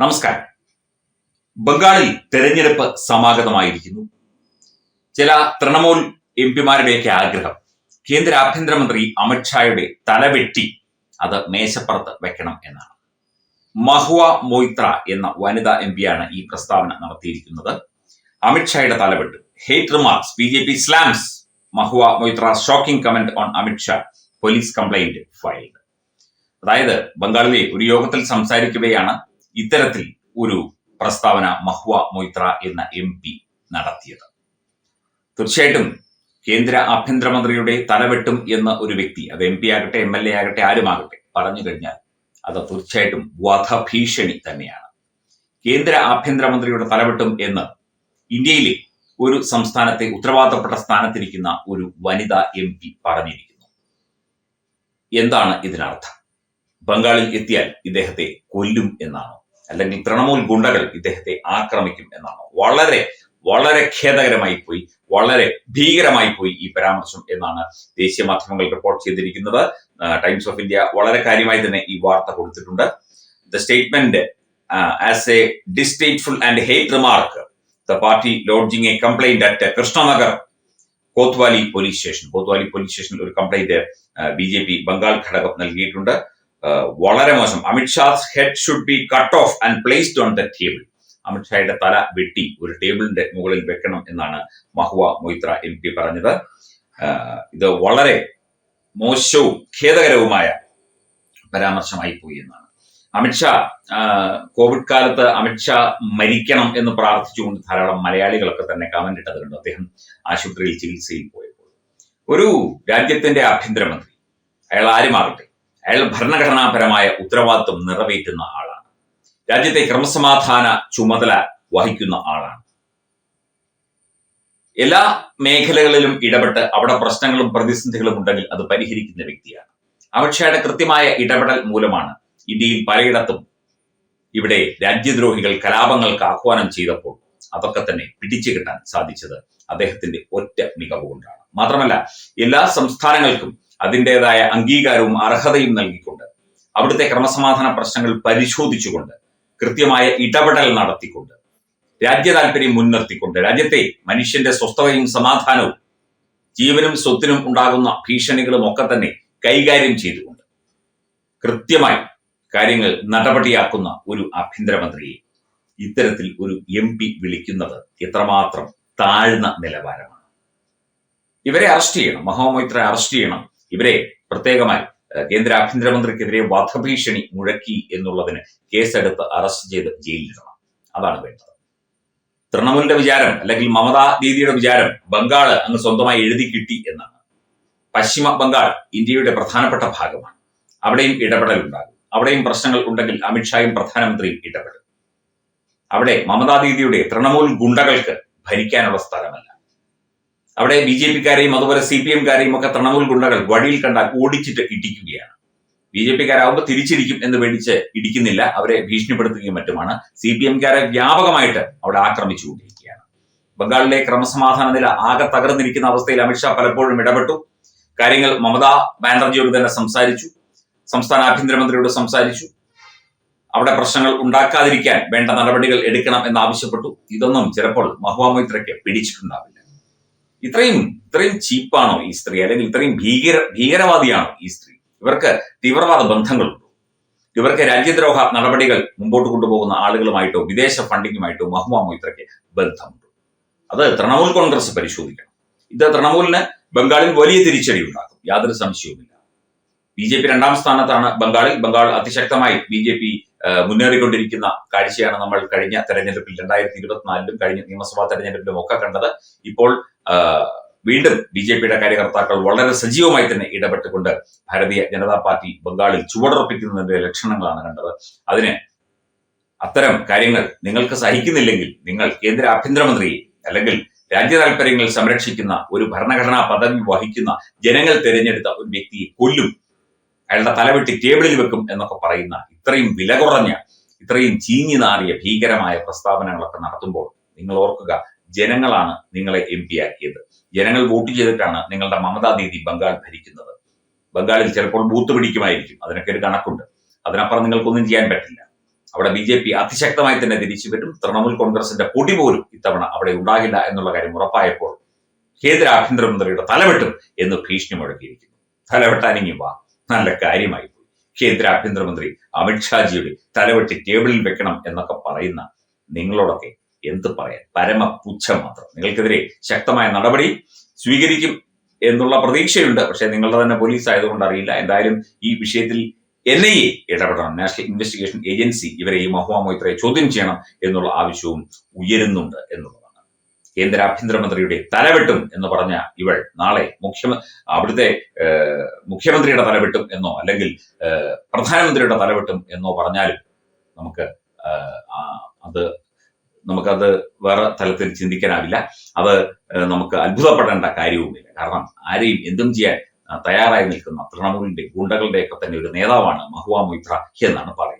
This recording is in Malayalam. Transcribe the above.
നമസ്കാരം. ബംഗാളിൽ തെരഞ്ഞെടുപ്പ് സമാഗതമായിരിക്കുന്നു. ചില തൃണമൂൽ എം പിമാരുടെയൊക്കെ ആഗ്രഹം കേന്ദ്ര ആഭ്യന്തരമന്ത്രി അമിത്ഷായുടെ തലവെട്ടി അത് മേശപ്പുറത്ത് വെക്കണം എന്നാണ്. മഹുവ മൊയ്ത്ര എന്ന വനിതാ എം പിയാണ് ഈ പ്രസ്താവന നടത്തിയിരിക്കുന്നത്. അമിത്ഷായുടെ തലവെട്ട്. Hate remarks B J P slams. Mahua Moitra shocking comment on Amit Shah police complaint filed. അതായത് ബംഗാളിലെ ഒരു യോഗത്തിൽ സംസാരിക്കവെയാണ് ഇത്തരത്തിൽ ഒരു പ്രസ്താവന മഹ്വ മൊയ്ത്ര എന്ന എം പി നടത്തിയത്. തീർച്ചയായിട്ടും കേന്ദ്ര ആഭ്യന്തരമന്ത്രിയുടെ തലവെട്ടും എന്ന ഒരു വ്യക്തി അത് എം പി ആകട്ടെ എം എൽ എ ആകട്ടെ ആരുമാകട്ടെ പറഞ്ഞു കഴിഞ്ഞാൽ അത് തീർച്ചയായിട്ടും വധഭീഷണി തന്നെയാണ്. കേന്ദ്ര ആഭ്യന്തരമന്ത്രിയുടെ തലവെട്ടും എന്ന് ഇന്ത്യയിലെ ഒരു സംസ്ഥാനത്തെ ഉത്തരവാദിത്തപ്പെട്ട സ്ഥാനത്തിരിക്കുന്ന ഒരു വനിതാ എം പി പറഞ്ഞിരിക്കുന്നു. എന്താണ് ഇതിനർത്ഥം? ബംഗാളിൽ എത്തിയാൽ ഇദ്ദേഹത്തെ കൊല്ലും എന്നാണോ? അല്ലെങ്കിൽ തൃണമൂൽ ഗുണ്ടകൾ ഇദ്ദേഹത്തെ ആക്രമിക്കും എന്നാണോ? വളരെ വളരെ ഖേദകരമായി പോയി വളരെ ഭീകരമായി പോയി ഈ പരാമർശം എന്നാണ് ദേശീയ മാധ്യമങ്ങൾ റിപ്പോർട്ട് ചെയ്തിരിക്കുന്നത്. ടൈംസ് ഓഫ് ഇന്ത്യ വളരെ കാര്യമായി തന്നെ ഈ വാർത്ത കൊടുത്തിട്ടുണ്ട്. The statement as a distasteful and hate remark the party lodging a complaint at Krishnanagar Kotwali police station Kotwali police സ്റ്റേഷനിൽ ഒരു complaint B J P Bengal ഘടകം നൽകിയിട്ടുണ്ട്. വളരെ മോശം. Amit Shah's head should be cut off and placed on the table അമിത്ഷായുടെ തല വെട്ടി ഒരു ടേബിളിന്റെ മുകളിൽ വെക്കണം എന്നാണ് മഹുവ മൊയ്ത്ര എം പി പറഞ്ഞത്. ഇത് വളരെ മോശവും ഖേദകരവുമായ പരാമർശമായി പോയി എന്നാണ്. അമിത്ഷാ കോവിഡ് കാലത്ത് അമിത്ഷാ മരിക്കണം എന്ന് പ്രാർത്ഥിച്ചുകൊണ്ട് ധാരാളം മലയാളികളൊക്കെ തന്നെ കമന്റ് ഇട്ടത് കണ്ടു അദ്ദേഹം ആശുപത്രിയിൽ ചികിത്സയിൽ പോയപ്പോൾ. ഒരു രാജ്യത്തിന്റെ ആഭ്യന്തരമന്ത്രി അയാൾ ആരുമാകട്ടെ അയാൾ ഭരണഘടനാപരമായ ഉത്തരവാദിത്വം നിറവേറ്റുന്ന ആളാണ്. രാജ്യത്തെ ക്രമസമാധാന ചുമതല വഹിക്കുന്ന ആളാണ്. എല്ലാ മേഖലകളിലും ഇടപെട്ട് അവിടെ പ്രശ്നങ്ങളും പ്രതിസന്ധികളും ഉണ്ടെങ്കിൽ അത് പരിഹരിക്കുന്ന വ്യക്തിയാണ്. അമിത്ഷായുടെ കൃത്യമായ ഇടപെടൽ മൂലമാണ് ഇന്ത്യയിൽ പലയിടത്തും ഇവിടെ രാജ്യദ്രോഹികൾ കലാപങ്ങൾക്ക് ആഹ്വാനം ചെയ്തപ്പോൾ അതൊക്കെ തന്നെ പിടിച്ചു കിട്ടാൻ സാധിച്ചത് അദ്ദേഹത്തിന്റെ ഒറ്റ മികവ് കൊണ്ടാണ്. മാത്രമല്ല എല്ലാ സംസ്ഥാനങ്ങൾക്കും അതിന്റെതായ അംഗീകാരവും അർഹതയും നൽകിക്കൊണ്ട് അവിടുത്തെ ക്രമസമാധാന പ്രശ്നങ്ങൾ പരിശോധിച്ചുകൊണ്ട് കൃത്യമായ ഇടപെടൽ നടത്തിക്കൊണ്ട് രാജ്യ താല്പര്യം മുൻനിർത്തിക്കൊണ്ട് രാജ്യത്തെ മനുഷ്യന്റെ സ്വസ്ഥതയും സമാധാനവും ജീവനും സ്വത്തിനും ഉണ്ടാകുന്ന ഭീഷണികളും ഒക്കെ തന്നെ കൈകാര്യം ചെയ്തുകൊണ്ട് കൃത്യമായി കാര്യങ്ങൾ നടപടിയാക്കുന്ന ഒരു ആഭ്യന്തരമന്ത്രിയെ ഇത്തരത്തിൽ ഒരു എം പി വിളിക്കുന്നത് എത്രമാത്രം താഴ്ന്ന നിലവാരമാണ്. ഇവരെ അറസ്റ്റ് ചെയ്യണം മഹാമൈത്രയെ അറസ്റ്റ് ചെയ്യണം. ഇവരെ പ്രത്യേകമായി കേന്ദ്ര ആഭ്യന്തരമന്ത്രിക്കെതിരെ വധഭീഷണി മുഴക്കി എന്നുള്ളതിന് കേസെടുത്ത് അറസ്റ്റ് ചെയ്ത് ജയിലിലിടണം. അതാണ് വേണ്ടത്. തൃണമൂലിന്റെ വിചാരം അല്ലെങ്കിൽ മമതാ ദീദിയുടെ വിചാരം ബംഗാൾ അങ്ങ് സ്വന്തമായി എഴുതി കിട്ടി എന്നാണ്. പശ്ചിമ ബംഗാൾ ഇന്ത്യയുടെ പ്രധാനപ്പെട്ട ഭാഗമാണ്. അവിടെയും ഇടപെടൽ ഉണ്ടാകും അവിടെയും പ്രശ്നങ്ങൾ ഉണ്ടെങ്കിൽ അമിത്ഷായും പ്രധാനമന്ത്രിയും ഇടപെടും. അവിടെ മമതാ ദീദിയുടെ തൃണമൂൽ ഗുണ്ടകൾക്ക് ഭരിക്കാനുള്ള സ്ഥലമല്ല. അവിടെ ബി ജെ പിക്കാരെയും അതുപോലെ സി പി എംകാരെയും ഒക്കെ തൃണമൂൽ ഗുണ്ടകൾ വഴിയിൽ കണ്ടാൽ ഓടിച്ചിട്ട് ഇടിക്കുകയാണ്. ബി ജെ പിക്കാരാകുമ്പോൾ തിരിച്ചിരിക്കും എന്ന് പേടിച്ച് ഇടിക്കുന്നില്ല. അവരെ ഭീഷണിപ്പെടുത്തുകയും മറ്റുമാണ്. സി പി എംകാരെ വ്യാപകമായിട്ട് അവിടെ ആക്രമിച്ചുകൊണ്ടിരിക്കുകയാണ്. ബംഗാളിലെ ക്രമസമാധാന നില ആകെ തകർന്നിരിക്കുന്ന അവസ്ഥയിൽ അമിത്ഷാ പലപ്പോഴും ഇടപെട്ടു. കാര്യങ്ങൾ മമതാ ബാനർജിയോട് തന്നെ സംസാരിച്ചു. സംസ്ഥാന ആഭ്യന്തരമന്ത്രിയോട് സംസാരിച്ചു. അവിടെ പ്രശ്നങ്ങൾ ഉണ്ടാക്കാതിരിക്കാൻ വേണ്ട നടപടികൾ എടുക്കണം എന്നാവശ്യപ്പെട്ടു ഇതൊന്നും ചിലപ്പോൾ മഹുവ മൊയ്ത്രയ്ക്ക് പിടിച്ചിട്ടുണ്ടാവില്ല. ഇത്രയും ഇത്രയും ചീപ്പാണോ ഈ സ്ത്രീ? അല്ലെങ്കിൽ ഇത്രയും ഭീകര ഭീകരവാദിയാണോ ഈ സ്ത്രീ? ഇവർക്ക് തീവ്രവാദ ബന്ധങ്ങളുണ്ടോ? ഇവർക്ക് രാജ്യദ്രോഹ നടപടികൾ മുമ്പോട്ട് കൊണ്ടുപോകുന്ന ആളുകളുമായിട്ടോ വിദേശ ഫണ്ടിങ്ങുമായിട്ടോ മഹുമ മൊയ്ത്രയ്ക്ക് ബന്ധമുണ്ടോ. അത് തൃണമൂൽ കോൺഗ്രസ് പരിശോധിക്കണം. ഇത് തൃണമൂലിന് ബംഗാളിൽ വലിയ തിരിച്ചടി ഉണ്ടാക്കും. യാതൊരു സംശയവുമില്ല. ബി ജെ പി രണ്ടാം സ്ഥാനത്താണ് ബംഗാളിൽ. ബംഗാൾ അതിശക്തമായി ബി ജെ പി മുന്നേറിക്കൊണ്ടിരിക്കുന്ന കാഴ്ചയാണ് നമ്മൾ കഴിഞ്ഞ തെരഞ്ഞെടുപ്പിൽ രണ്ടായിരത്തി ഇരുപത്തിനാലിലും കഴിഞ്ഞ നിയമസഭാ തെരഞ്ഞെടുപ്പിലും ഒക്കെ കണ്ടത്. ഇപ്പോൾ വീണ്ടും ബി ജെ പിയുടെ കാര്യകർത്താക്കൾ വളരെ സജീവമായി തന്നെ ഇടപെട്ടുകൊണ്ട് ഭാരതീയ ജനതാ പാർട്ടി ബംഗാളിൽ ചുവടുറപ്പിക്കുന്നതിന്റെ ലക്ഷണങ്ങളാണ് കണ്ടത്. അതിന് അത്തരം കാര്യങ്ങൾ നിങ്ങൾക്ക് സഹിക്കുന്നില്ലെങ്കിൽ നിങ്ങൾ കേന്ദ്ര ആഭ്യന്തരമന്ത്രിയെ അല്ലെങ്കിൽ രാജ്യ താല്പര്യങ്ങൾ സംരക്ഷിക്കുന്ന ഒരു ഭരണഘടനാ പദവി വഹിക്കുന്ന ജനങ്ങൾ തിരഞ്ഞെടുത്ത ഒരു വ്യക്തിയെ കൊല്ലും. അയാളുടെ തലവെട്ടി ടേബിളിൽ വെക്കും എന്നൊക്കെ പറയുന്ന ഇത്രയും വില കുറഞ്ഞ ഇത്രയും ചീഞ്ഞു നാറിയ ഭീകരമായ പ്രസ്താവനകളൊക്കെ നടത്തുമ്പോൾ നിങ്ങൾ ഓർക്കുക ജനങ്ങളാണ് നിങ്ങളെ എം പി ആക്കിയത്. ജനങ്ങൾ വോട്ട് ചെയ്തിട്ടാണ് നിങ്ങളുടെ മമതാ ദീദി ബംഗാൾ ഭരിക്കുന്നത്. ബംഗാളിൽ ചിലപ്പോൾ ബൂത്ത് പിടിക്കുമായിരിക്കും. അതിനൊക്കെ ഒരു കണക്കുണ്ട്. അതിനപ്പുറം നിങ്ങൾക്കൊന്നും ചെയ്യാൻ പറ്റില്ല. അവിടെ ബി ജെ പി അതിശക്തമായി തന്നെ തിരിച്ചു വരും. തൃണമൂൽ കോൺഗ്രസിന്റെ പൊടി പോലും ഇത്തവണ അവിടെ ഉണ്ടാകില്ല എന്നുള്ള കാര്യം ഉറപ്പായപ്പോൾ കേന്ദ്ര ആഭ്യന്തരമന്ത്രിയുടെ തലവെട്ടും എന്ന് ഭീഷണി മുഴക്കിയിരിക്കുന്നു തലവെട്ടാനിങ്ങി വാ. നല്ല കാര്യമായി. കേന്ദ്ര ആഭ്യന്തരമന്ത്രി അമിത്ഷാജിയുടെ തലവെട്ടി ടേബിളിൽ വെക്കണം എന്നൊക്കെ പറയുന്ന നിങ്ങളോടൊക്കെ എന്ത് പറയാൻ? പരമ പുച്ഛം മാത്രം. നിങ്ങൾക്കെതിരെ ശക്തമായ നടപടി സ്വീകരിക്കും എന്നുള്ള പ്രതീക്ഷയുണ്ട്. പക്ഷെ നിങ്ങളുടെ തന്നെ പോലീസ് ആയതുകൊണ്ട് അറിയില്ല. എന്തായാലും ഈ വിഷയത്തിൽ എൻ ഐ എ ഇടപെടണം. നാഷണൽ ഇൻവെസ്റ്റിഗേഷൻ ഏജൻസി ഇവരെ ഈ മഹുവ മൊയ്ത്രയെ ചോദ്യം ചെയ്യണം എന്നുള്ള ആവശ്യവും ഉയരുന്നുണ്ട് എന്നുള്ളതാണ് കേന്ദ്ര ആഭ്യന്തരമന്ത്രിയുടെ തലവെട്ടും എന്ന് പറഞ്ഞ ഇവൾ നാളെ മുഖ്യമ അവിടുത്തെ മുഖ്യമന്ത്രിയുടെ തലവെട്ടും എന്നോ അല്ലെങ്കിൽ പ്രധാനമന്ത്രിയുടെ തലവെട്ടും എന്നോ പറഞ്ഞാലും നമുക്ക് അത് നമുക്കത് വേറെ തലത്തിൽ ചിന്തിക്കാനാവില്ല. അത് നമുക്ക് അത്ഭുതപ്പെടേണ്ട കാര്യവുമില്ല. കാരണം ആരെയും എന്തും ചെയ്യാൻ തയ്യാറായി നിൽക്കുന്ന തൃണമൂലിന്റെ ഗുണ്ടകളുടെയൊക്കെ തന്നെ ഒരു നേതാവാണ് മഹുവാ മൊയ്ത്ര എന്നാണ് പറയുന്നത്.